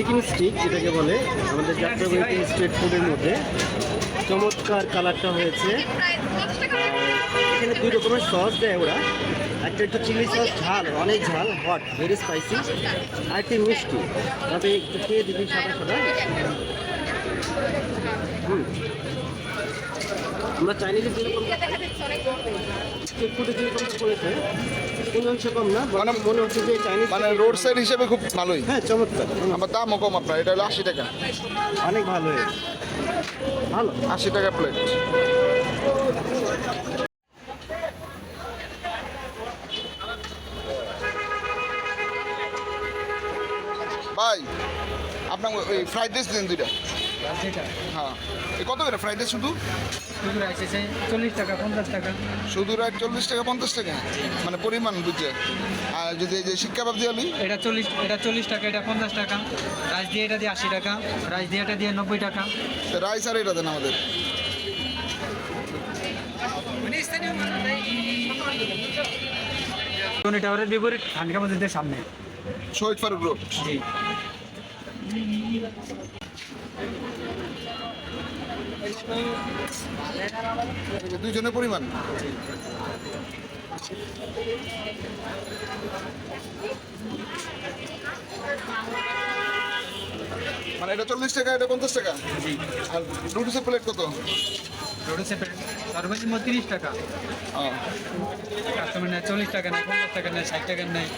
Chicken stick যেটাকে বলে। আমাদের যাত্রাবাড়িতে স্ট্রিট ফুডের মধ্যে চমৎকার কালারটা হয়েছে। এখানে দুই রকমের সস দেয় ওরা। একটা একটু চিলি সস ঝাল অনেক ঝাল হট ভেরি স্পাইসি আর একটি মিষ্টি। তবে একটু খেয়ে দিবি সাদা সাদা। হুম। আমরা চাইনিজে যেরকম স্ট্রিট ফুডে যেরকম করেছে কোনো অংশ কম না মানে মনে হচ্ছে যে চাইনিজ মানে রোড সাইড হিসেবে খুব ভালোই। হ্যাঁ চমৎকার। আমার দামও কম আপনার এটা হলো আশি টাকা। অনেক ভালো ভালো। আশি টাকা প্লেট ভাই আপনার ওই ফ্রাইড রাইস দিন দুইটা। হ্যাঁ। এ কত করে ফ্রাইড শুধু? শুধু রাইস আছে চল্লিশ টাকা পঞ্চাশ টাকা। শুধু রাইস চল্লিশ টাকা পঞ্চাশ টাকা? মানে পরিমাণ বুঝছে? আর যদি এই যে শিক্ষা এটা চল্লিশ এটা চল্লিশ টাকা এটা পঞ্চাশ টাকা। রাইস দিয়ে এটা দিয়ে আশি টাকা রাইস দিয়ে এটা দিয়ে নব্বই টাকা। রাইস আর এটা দেন আমাদের। টাওয়ারের বিপরীত খানকা মসজিদের সামনে। শহীদ ফারুক রোড। জি। দুইজনের পরিমাণ? মানে এটা চল্লিশ টাকা এটা পঞ্চাশ টাকা? আর নুডলসের প্লেট কত? রোডে সর্বনিম্ন তিরিশ টাকা। কাস্টমার নেয় চল্লিশ টাকা নেয় পঞ্চাশ টাকা নেয় ষাট টাকা নেয়।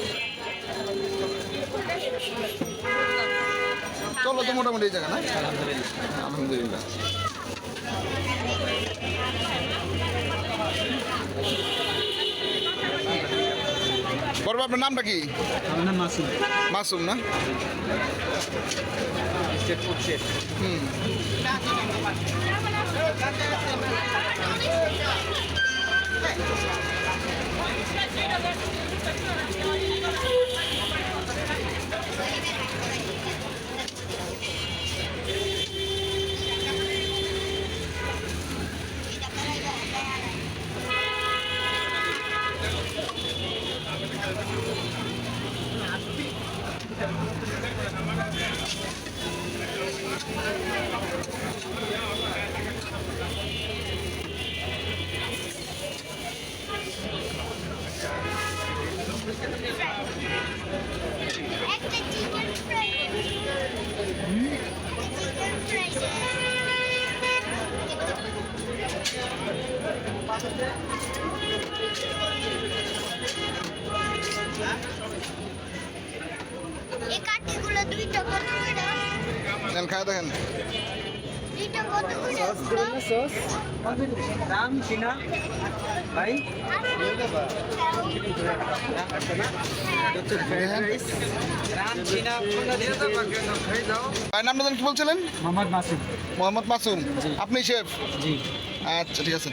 চলো তো মোটামুটি এই জায়গা না? আলহামদুলিল্লাহ। আলহামদুলিল্লাহ বড় আপনার নামটা কি? মাসুম না? হুম। এই কাঠিগুলো দুইটা কত করে নেন খায় দেখেন। সস চিনা ভাই কি বলছিলেন? মোহাম্মদ মাসুম। মোহাম্মদ মাসুম। আপনি শেফ? জি। আচ্ছা ঠিক আছে।